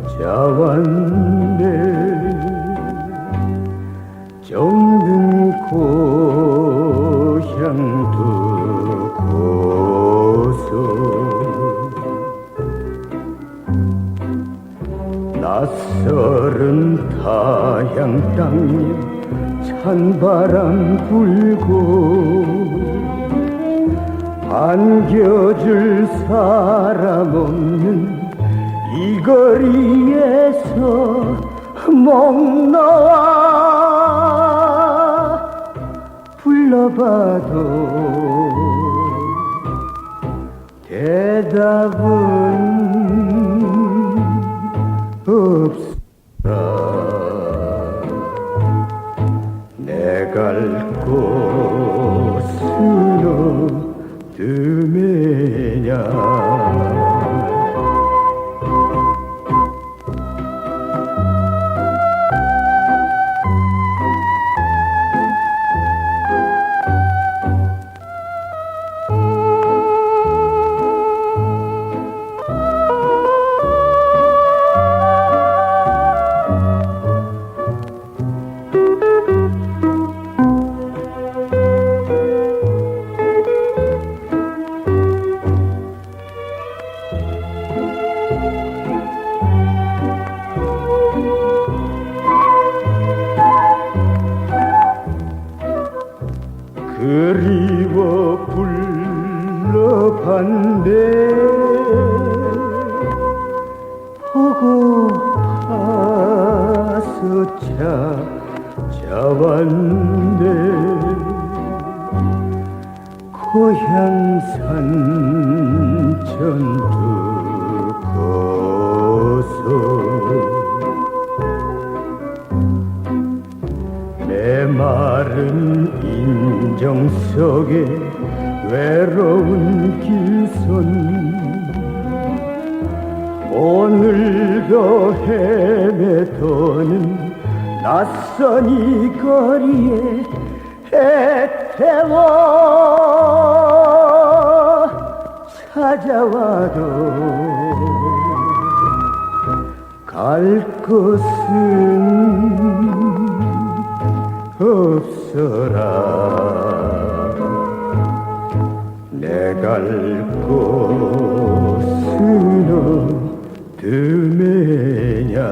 찾아왔네. 정든 고향 두고서 낯설은 타향 땅에 찬바람 불고 반겨줄 사람 거리에서 목 놓아 불러봐도 대답은 없어라. 내갈 곳은 어둠이냐 그리워 불러봤네. 보고 봐서 찾아왔네. 고향 산천 두 내 마른 인정 속에 외로운 길선 오늘도 헤매도는 낯선 이 거리에 애태워 찾아와도 갈 곳은 없어라. 내갈 곳은 어둠이냐